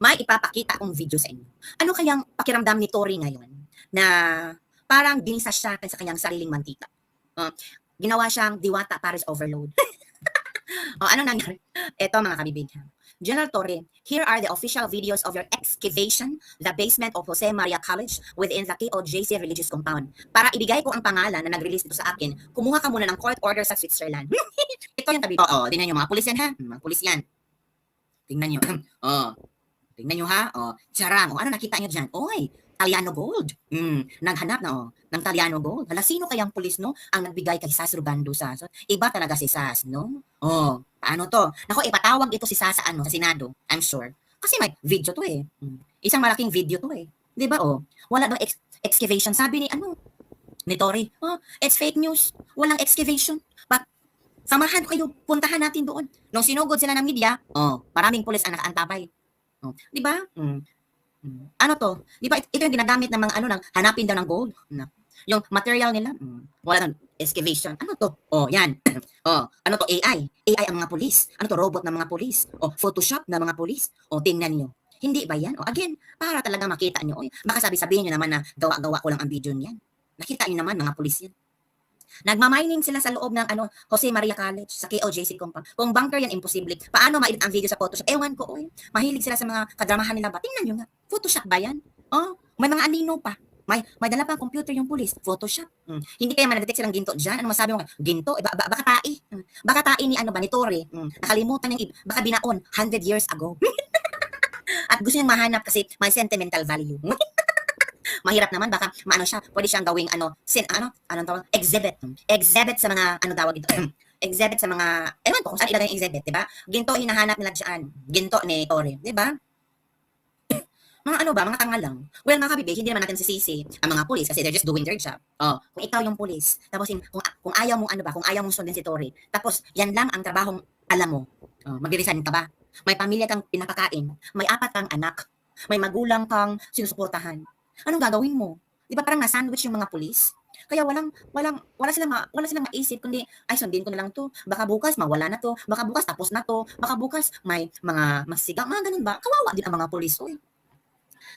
may ipapakita akong video sa inyo. Ano kayang pakiramdam ni Tori ngayon na parang ginisa siya sa kanyang sariling mantika? Uh, ginawa siyang diwata Paris overload. o ano nangyari? Ito mga kabibig. General Torre, here are the official videos of your excavation, the basement of Jose Maria College within the KOJC religious compound. Para ibigay ko ang pangalan na nag-release dito sa akin, kumuha ka muna ng court order sa Switzerland. Ito yung tabi. Oo, tingnan nyo mga pulis yan ha. Mga pulis yan. Tingnan nyo. Oo. Tingnan nyo ha. Oh, charang. O, ano nakita nyo dyan? Oy, Taliano Gold. Mm, naghanap na oh, ng Taliano Gold. Hala, sino kayang pulis, no? Ang nagbigay kay Sas Rugando sa. So, iba talaga si Sas, no? Oh, paano to? Nako, ipatawag ito si Sas sa ano, sa Senado. I'm sure. Kasi may video to eh. Mm. Isang malaking video to eh. 'Di ba oh? Wala daw ex- excavation. Sabi ni ano, ni Tory, oh, it's fake news. Walang excavation. But, samahan kayo, puntahan natin doon. Nung sinugod sila ng media, oh, maraming pulis ang nakaantabay. Oh, 'di ba? Mm. Mm. Ano to? 'Di ba it- ito yung ginagamit ng mga ano nang hanapin daw ng gold. Na. Yung material nila, mm, wala nang excavation. Ano to? Oh, yan. oh, ano to? AI. AI ang mga pulis. Ano to? Robot ng mga pulis. Oh, Photoshop ng mga pulis. Oh, tingnan nyo. Hindi ba yan? Oh, again, para talaga makita nyo. Oy, baka sabi-sabihin nyo naman na gawa-gawa ko lang ang video niyan. Nakita nyo naman, mga pulis yan. Nagmamining sila sa loob ng ano, Jose Maria College sa KOJC compound. Kung bunker yan, imposible. Paano ma-edit ang video sa Photoshop? Ewan ko, oy. Mahilig sila sa mga kadramahan nila ba? Tingnan nyo nga. Photoshop ba yan? Oh, may mga anino pa. May, may dala pa ang computer yung pulis. Photoshop. Mm. Hindi kaya manadetect silang ginto dyan. Ano masabi mo? Ginto? Eh, ba, ba- baka tae. Mm. Baka tae ni ano ba, ni Torre. Mm. Nakalimutan yung, baka binaon 100 years ago. At gusto niyang mahanap kasi may sentimental value. Mahirap naman, baka maano siya, pwede siyang gawing ano, sin, ano, anong tawag, exhibit. Exhibit sa mga, ano tawag dito, exhibit sa mga, ewan ko kung saan ilagay yung exhibit, di ba? Ginto hinahanap nila dyan. Ginto ni Torre, di ba? mga ano ba, mga tanga lang. Well, mga kabibig, hindi naman natin sisisi ang mga pulis kasi they're just doing their job. Oh, kung ikaw yung pulis, tapos yung- kung, kung ayaw mong ano ba, kung ayaw mong sundin si Torre, tapos yan lang ang trabahong alam mo, oh, mag-resign ka ba? May pamilya kang pinapakain, may apat kang anak, may magulang kang sinusuportahan. Anong gagawin mo? Di ba parang na-sandwich yung mga pulis? Kaya walang, walang, wala silang, ma, wala silang maisip, kundi, ay, sundin ko na lang to. Baka bukas, mawala na to. Baka bukas, tapos na to. Baka bukas, may mga masigang, mga ganun ba? Kawawa din ang mga pulis, oy.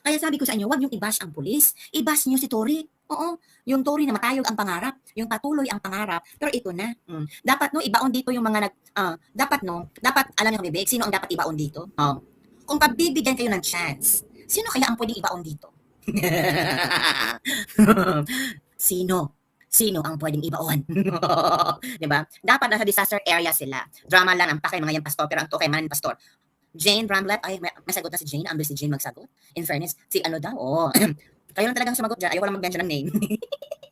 Kaya sabi ko sa inyo, wag niyong i-bash ang pulis. I-bash niyo si Tory. Oo, yung Tory na matayog ang pangarap, yung patuloy ang pangarap, pero ito na. Mm. Dapat no, ibaon dito yung mga nag, ah, dapat no, dapat alam niyo kabibig, sino ang dapat ibaon dito? Oh. Kung pabibigyan kayo ng chance, sino kaya ang pwedeng ibaon dito? sino? Sino ang pwedeng ibaon? 'Di ba? Dapat nasa disaster area sila. Drama lang ang pakay mga yan pastor, pero ang tukay man pastor. Jane Bramlett, ay, may, may sagot na si Jane. Ambil si Jane magsagot. In fairness, si ano daw, oh. Kayo lang talagang sumagot dyan. Ayaw lang mag-mention ng name.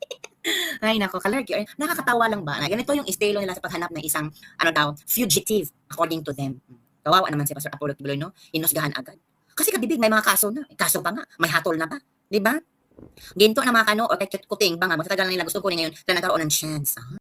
ay, nako, kalerky. Ay, nakakatawa lang ba? Ganito yung estilo nila sa paghanap ng isang, ano daw, fugitive, according to them. Kawawa naman si Pastor Apollo Tibuloy, no? Inusgahan agad. Kasi kabibig, may mga kaso na. Kaso pa nga. May hatol na pa. Di ba? Ginto na mga kano, o kay kuting ba nga, magtatagal na nila gusto ko ngayon na nagkaroon ng chance. Ah.